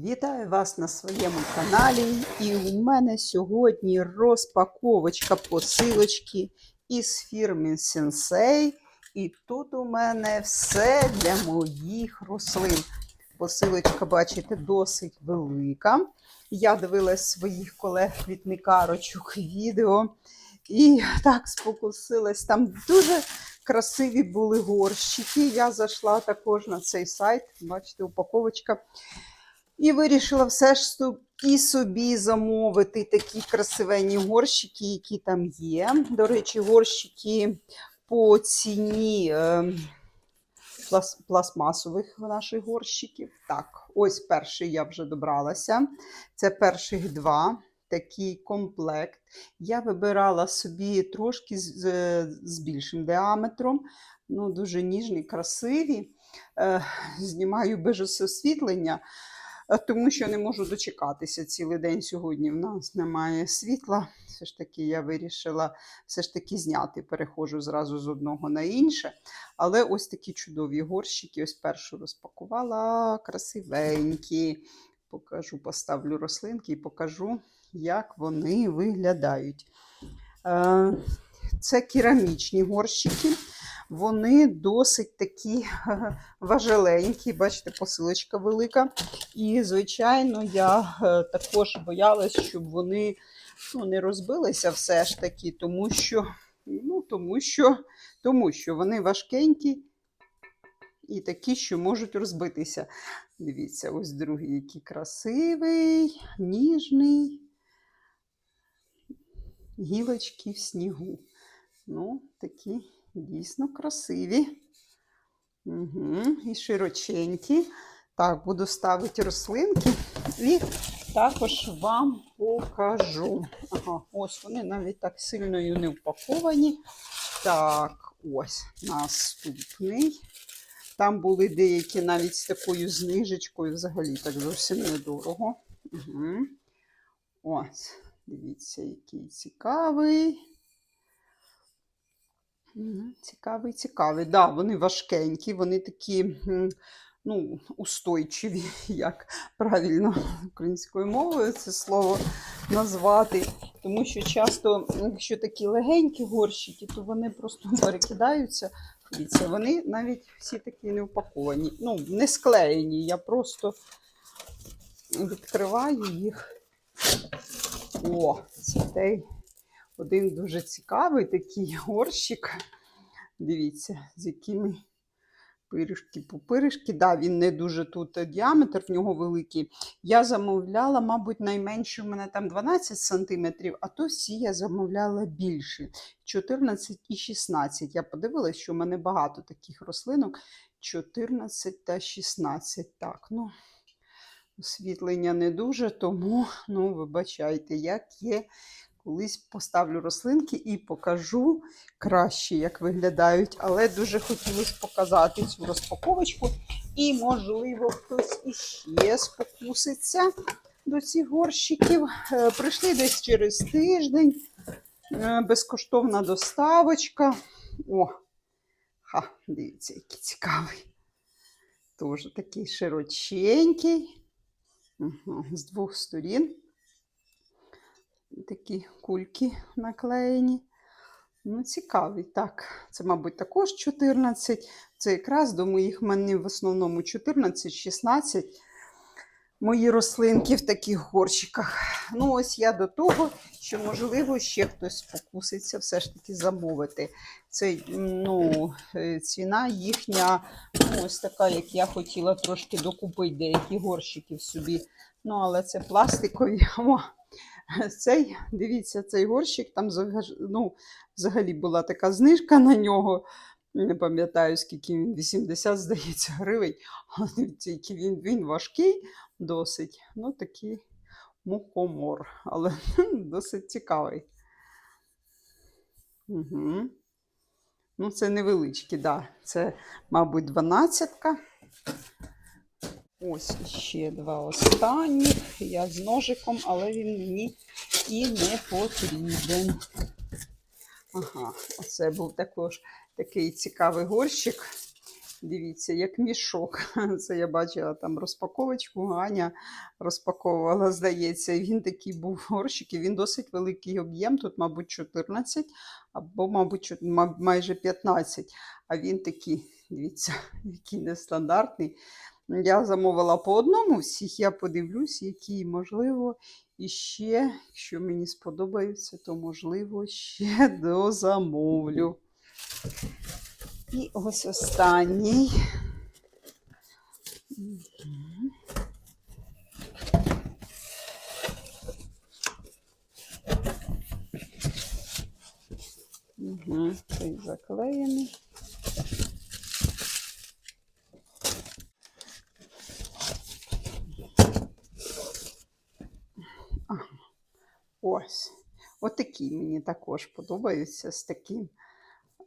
Вітаю вас на своєму каналі. І у мене сьогодні розпаковочка посилочки із фірми Sensei. І тут у мене все для моїх рослин. Посилочка, бачите, досить велика. Я дивилась своїх колег-квітникарочок відео. І так спокусилась. Там дуже красиві були горщики. Я зайшла також на цей сайт. Бачите, упаковочка. І вирішила все ж і собі замовити такі красивенні горщики, які там є. До речі, горщики по ціні е, плас- пластмасових наших горщиків. Так, ось перший я вже добралася. Це перших два. Такий комплект. Я вибирала собі трошки з, з, більшим діаметром. Ну, дуже ніжні, красиві. Знімаю без освітлення. Е, Тому що не можу дочекатися цілий день сьогодні. В нас немає світла. Все ж таки, я вирішила все ж таки зняти. Переходжу зразу з одного на інше. Але ось такі чудові горщики. Ось першу розпакувала красивенькі. Покажу, поставлю рослинки і покажу, як вони виглядають. Е, Це керамічні горщики. Вони досить такі важеленькі. Бачите, посилочка велика. І, звичайно, я е, також боялась, щоб вони ну, не розбилися все ж таки, тому що, ну, тому що, тому що вони важкенькі і такі, що можуть розбитися. Дивіться, ось другий, який красивий, ніжний. Гілочки в снігу. Ну, такі дійсно красиві. Угу. І широченькі. Так, буду ставити рослинки і також вам покажу. Ага, ось вони навіть так сильно і не упаковані. Так, ось наступний. Там були деякі навіть з такою знижечкою, взагалі так зовсім недорого. Угу. Ось, дивіться, який цікавий. Цікавий, цікавий. Да, вони важкенькі, вони такі ну, устойчиві, як правильно українською мовою це слово назвати. Тому що часто, якщо такі легенькі горщики, то вони просто перекидаються. Дивіться, вони навіть всі такі не упаковані. Ну, не склеєні. Я просто відкриваю їх. О, це той один дуже цікавий такий горщик. Дивіться, з якими пиріжки пупиришки. Да, він не дуже тут е, діаметр, в нього великий. Я замовляла, мабуть, найменше в мене там 12 см, а то всі я замовляла більше. 14 і 16. Я подивилася, що в мене багато таких рослинок. 14 та 16. Так, ну, освітлення не дуже, тому, ну, вибачайте, як є. Колись поставлю рослинки і покажу краще, як виглядають. Але дуже хотілося показати цю розпаковочку. І, можливо, хтось іще спокуситься до цих горщиків. Е, Прийшли десь через тиждень. Е, Безкоштовна доставочка. О, ха, дивіться, який цікавий. Теж такий широченький. Угу, з двох сторін такі кульки наклеєні. Ну, цікавий. Так, це, мабуть, також 14. Це якраз до моїх в мене в основному 14-16 мої рослинки в таких горщиках. Ну, ось я до того, що, можливо, ще хтось спокуситься все ж таки замовити. Це ну, е, ціна їхня, ну, ось така, як я хотіла трошки докупити деякі горщики собі. Ну, але це пластикові. Цей, дивіться, цей горщик, там ну, взагалі була така знижка на нього. Не пам'ятаю, скільки він, 80, здається, гривень. Але дивіться, він, він важкий досить. Ну, такий мухомор, але досить цікавий. Угу. Ну, це невеличкі, да. Це, мабуть, 12-ка. Ось ще два останніх. Я з ножиком, але він мені і не потрібен. Ага, оце був також такий цікавий горщик. Дивіться, як мішок. Це я бачила там розпаковочку, Аня розпаковувала, здається. Він такий був горщик, і він досить великий об'єм. Тут, мабуть, 14 або, мабуть, майже 15. А він такий, дивіться, який нестандартний. Я замовила по одному всіх, я подивлюсь, які, можливо, і ще, якщо мені сподобаються, то, можливо, ще дозамовлю. І ось останній. Угу, цей заклеєний. А, Ось. Отакі мені також подобаються з таким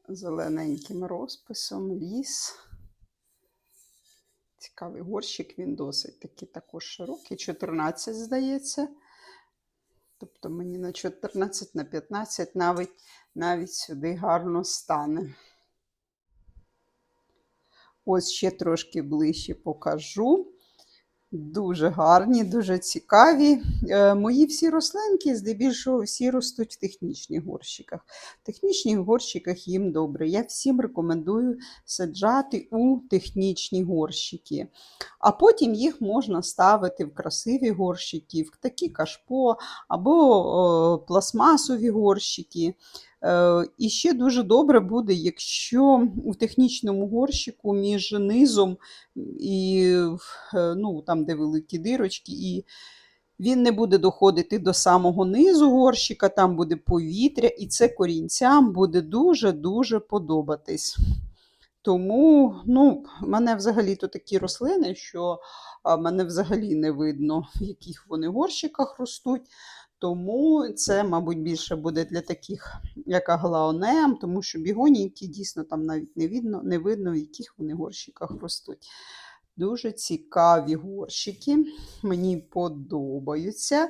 зелененьким розписом, ліс. Цікавий горщик, він досить такий також широкий, 14, здається. Тобто мені на 14, на 15 навіть, навіть сюди гарно стане. Ось ще трошки ближче покажу. Дуже гарні, дуже цікаві. Е, мої всі рослинки, здебільшого, всі ростуть в технічних горщиках. В технічних горщиках їм добре. Я всім рекомендую саджати у технічні горщики. А потім їх можна ставити в красиві горщики, в такі кашпо або пластмасові горщики. Е, І ще дуже добре буде, якщо у технічному горщику між низом і е, ну, там, де великі дирочки, і він не буде доходити до самого низу горщика, там буде повітря, і це корінцям буде дуже-дуже подобатись. Тому ну, в мене взагалі-то такі рослини, що мене взагалі не видно, в яких вони горщиках ростуть. Тому це, мабуть, більше буде для таких, як аглаонем, тому що бігонійки дійсно там навіть не видно, не видно, в яких вони горщиках ростуть. Дуже цікаві горщики, мені подобаються.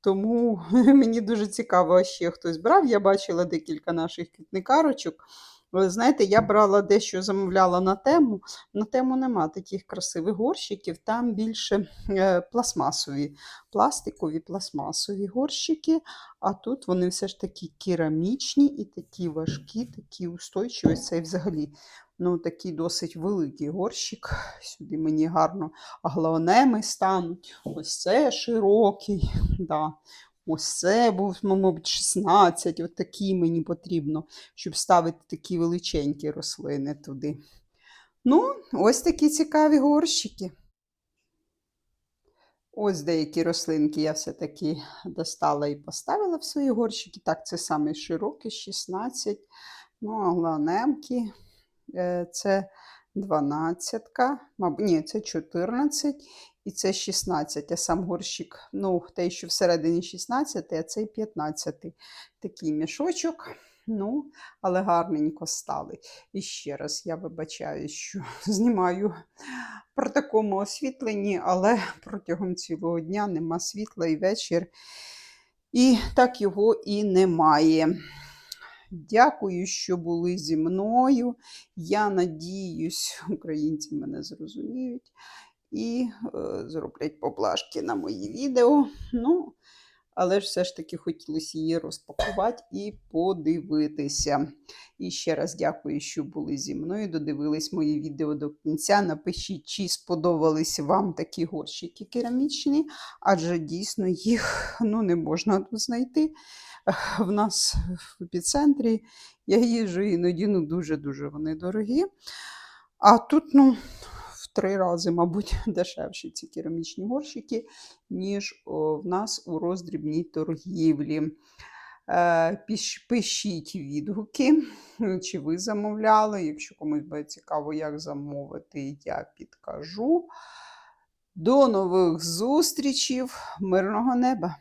Тому мені дуже цікаво, ще хтось брав. Я бачила декілька наших квітникарочок. Ви знаєте, я брала дещо замовляла на тему. На тему нема таких красивих горщиків, там більше е, пластмасові, пластикові пластмасові горщики, а тут вони все ж таки керамічні і такі важкі, такі устойчиві. Це взагалі ну, такий досить великий горщик. Сюди мені гарно аглаонеми стануть. Ось це широкий. Да. Ось це був, мабуть, 16. От такі мені потрібно, щоб ставити такі величенькі рослини туди. Ну, ось такі цікаві горщики. Ось деякі рослинки я все-таки достала і поставила в свої горщики. Так, це саме широкий, 16. Ну, агланемки, е, це 12, мабуть, ні, це 14 і це 16. А сам горщик, ну, той, що всередині 16, а цей 15. Такий мішочок. Ну, але гарненько стали. І ще раз я вибачаю, що знімаю при такому освітленні, але протягом цілого дня нема світла і вечір. І так його і немає. Дякую, що були зі мною. Я надіюсь, українці мене зрозуміють і е, зроблять поблажки на мої відео. Ну, але ж все ж таки хотілося її розпакувати і подивитися. І ще раз дякую, що були зі мною. Додивились моє відео до кінця. Напишіть, чи сподобались вам такі горщики керамічні, адже дійсно їх ну, не можна тут знайти. В нас в епіцентрі я їжджу іноді ну, дуже-дуже вони дорогі. А тут, ну, три рази, мабуть, дешевші ці керамічні горщики, ніж в нас у роздрібній торгівлі. Е, Пишіть відгуки, чи ви замовляли. Якщо комусь буде цікаво, як замовити, я підкажу. До нових зустрічей, мирного неба!